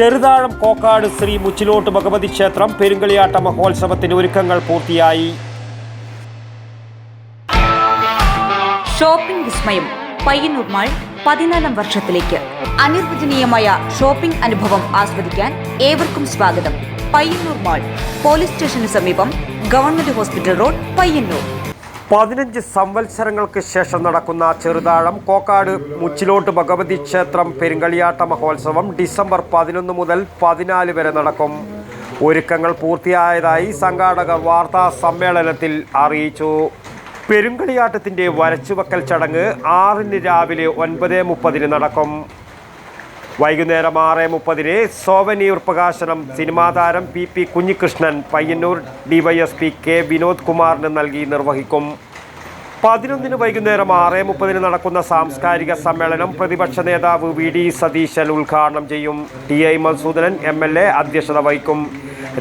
ചെറുതാഴം കോക്കാട് ശ്രീ മുച്ചിലോട്ട് ഭഗവതി ക്ഷേത്രം പെരുങ്കളിയാട്ട മഹോത്സവത്തിന് ഒരുക്കങ്ങൾ പൂർത്തിയായി. ഷോപ്പിംഗ് വിസ്മയം പയ്യന്നൂർ മാൾ പതിനാലാം വർഷത്തിലേക്ക്. അനിർവചനീയമായ ഷോപ്പിംഗ് അനുഭവം ആസ്വദിക്കാൻ ഏവർക്കും സ്വാഗതം. പയ്യന്നൂർ മാൾ പോലീസ് സ്റ്റേഷന് സമീപം ഗവൺമെന്റ് ഹോസ്പിറ്റൽ റോഡ് പയ്യന്നൂർ. പതിനഞ്ച് സംവത്സരങ്ങൾക്ക് ശേഷം നടക്കുന്ന ചെറുതാഴം കോക്കാട് മുച്ചിലോട്ട് ഭഗവതി ക്ഷേത്രം പെരുങ്കളിയാട്ട മഹോത്സവം ഡിസംബർ പതിനൊന്ന് മുതൽ പതിനാല് വരെ നടക്കും. ഒരുക്കങ്ങൾ പൂർത്തിയായതായി സംഘാടകർ വാർത്താ സമ്മേളനത്തിൽ അറിയിച്ചു. പെരുങ്കളിയാട്ടത്തിന്റെ വരച്ചുവെക്കൽ ചടങ്ങ് ആറിന് രാവിലെ ഒൻപത് മുപ്പതിന് നടക്കും. വൈകുന്നേരം ആറ് മുപ്പതിന് സോവനീർ പ്രകാശനം സിനിമാ താരം P P Kunhikrishnan Payyanur DYSP K Vinod കുമാറിന് നൽകി നിർവഹിക്കും. പതിനൊന്നിന് വൈകുന്നേരം ആറ് മുപ്പതിന് നടക്കുന്ന സാംസ്കാരിക സമ്മേളനം പ്രതിപക്ഷ നേതാവ് വി ഡി സതീശൻ ഉദ്ഘാടനം ചെയ്യും. T I Madhusoodanan M L A അധ്യക്ഷത വഹിക്കും.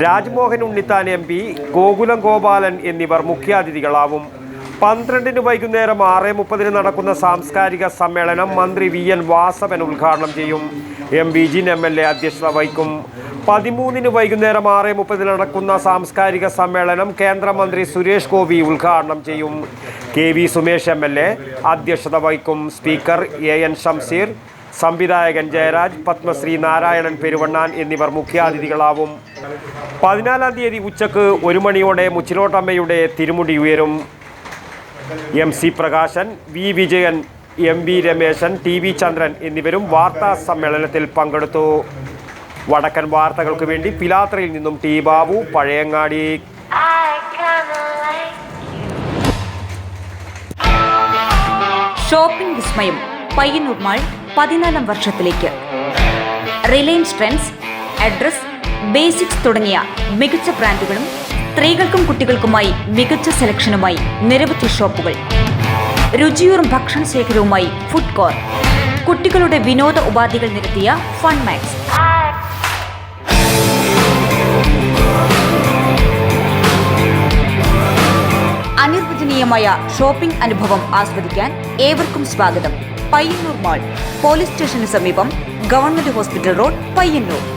രാജ്മോഹൻ ഉണ്ണിത്താൻ എം പി ഗോകുലം ഗോപാലൻ എന്നിവർ മുഖ്യാതിഥികളാവും. പന്ത്രണ്ടിന് വൈകുന്നേരം ആറ് മുപ്പതിന് നടക്കുന്ന സാംസ്കാരിക സമ്മേളനം മന്ത്രി വി എൻ വാസവൻ ഉദ്ഘാടനം ചെയ്യും. M V Jin M L A അധ്യക്ഷത വഹിക്കും. പതിമൂന്നിന് വൈകുന്നേരം ആറ് മുപ്പതിന് നടക്കുന്ന സാംസ്കാരിക സമ്മേളനം കേന്ദ്രമന്ത്രി സുരേഷ് ഗോപി ഉദ്ഘാടനം ചെയ്യും. K V Sumesh M L A അധ്യക്ഷത വഹിക്കും. സ്പീക്കർ എ എൻ ഷംസീർ സംവിധായകൻ ജയരാജ് പത്മശ്രീ നാരായണൻ പെരുവണ്ണാൻ എന്നിവർ മുഖ്യാതിഥികളാവും. പതിനാലാം തീയതി ഉച്ചയ്ക്ക് ഒരു മണിയോടെ മുച്ചിലോട്ടമ്മയുടെ തിരുമുടി ഉയരും. M C Prakashan V Vijayan M V Rameshan T V Chandran എന്നിവരും വാർത്താ സമ്മേളനത്തിൽ പങ്കെടുത്തു. വടക്കൻ വാർത്തകൾക്ക് വേണ്ടി പിലാത്രയിൽ നിന്നും ടി ബാബു പഴയങ്ങാടി. ഷോപ്പിംഗ് വിസ്മയം പയ്യന്നൂർ മാൾ പതിനാലാം വർഷത്തിലേക്ക്. റിലയൻസ് ട്രെൻഡ്സ് അഡ്രസ് ബേസിക്സ് തുടങ്ങിയ മികച്ച ബ്രാൻഡുകളും സ്ത്രീകൾക്കും കുട്ടികൾക്കുമായി മികച്ച സെലക്ഷനുമായി നിരവധി ഷോപ്പുകൾ. രുചിയൂറും ഭക്ഷണ ശേഖരവുമായി ഫുഡ് കോർ കുട്ടികളുടെ വിനോദ ഉപാധികൾ നിരത്തിയ ഫൺ മാക്സ്. അനിർവചനീയമായ ഷോപ്പിംഗ് അനുഭവം ആസ്വദിക്കാൻ ഏവർക്കും സ്വാഗതം. പയ്യന്നൂർ മാൾ. പോലീസ് സ്റ്റേഷന് സമീപം ഗവൺമെന്റ് ഹോസ്പിറ്റൽ റോഡ് പയ്യന്നൂർ.